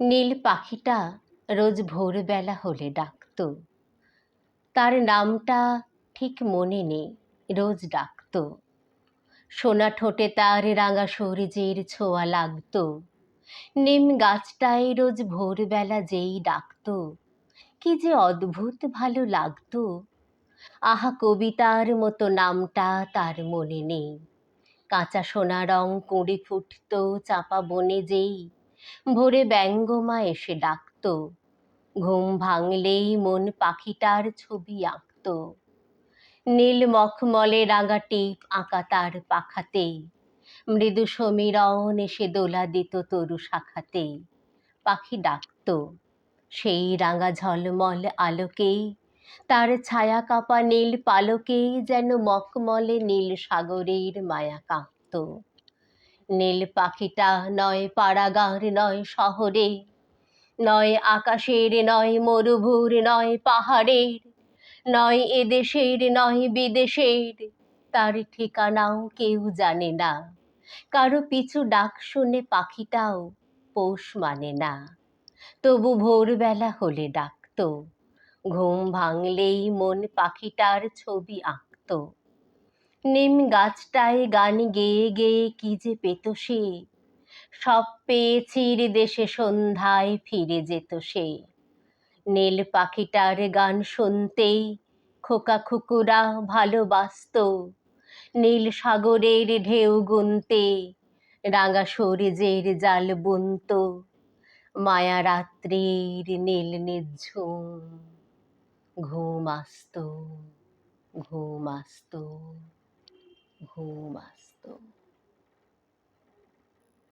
নীল পাখিটা রোজ ভোরবেলা হলে ডাকত। তার নামটা ঠিক মনে নেই, রোজ ডাকত। সোনা ঠোঁটে তার রাঙা সূর্যের ছোঁয়া লাগতো। নিম গাছটায় রোজ ভোরবেলা যেই ডাকত, কি যে অদ্ভুত ভালো লাগতো। আহা, কবিতার মতো নামটা তার মনে নেই। কাঁচা সোনা রং কুঁড়ি ফুটতো, চাপা বনে যেই ভোরে ব্যঙ্গমা এসে ডাকতো। ঘুম ভাঙলেই মন পাখিটার ছবি আঁকত। নীল মখমলে রাঙা টিপ আঁকা তার পাখাতে মৃদু সমীরণ এসে দোলা দিত তরু শাখাতে। পাখি ডাকতো। সেই রাঙা ঝলমল আলোকেই, তার ছায়া কাপা নীল পালকেই যেন মখমলে নীল সাগরের মায়া কাঁপত। নীল পাখিটা নয় পাড়াগাঁর, নয় শহরে। নয় আকাশের, নয় মরুভূর, নয় পাহাড়ের। নয় এদেশের, নয় বিদেশের। তার ঠিকানাও কেউ জানে না। কারও পিছু ডাক শুনে পাখিটাও পোষ মানে না। তবু ভোরবেলা হলে ডাকতো। ঘুম ভাঙলেই মন পাখিটার ছবি আঁকত। নিম গাছটায় গান গেয়ে গেয়ে কি যে পেত সে? সব পেয়েছির দেশে সন্ধ্যায় ফিরে যেত সে। নীল পাখিটার গান শুনতেই খোকা খুকুরা ভালোবাসত। নীল সাগরের ঢেউ গুনতে রাঙা সূর্যের জাল বুনত। মায়া রাত্রির নীল নিঝুম ঘুম আসতো ঘুম আসতো। ঘুম আসতো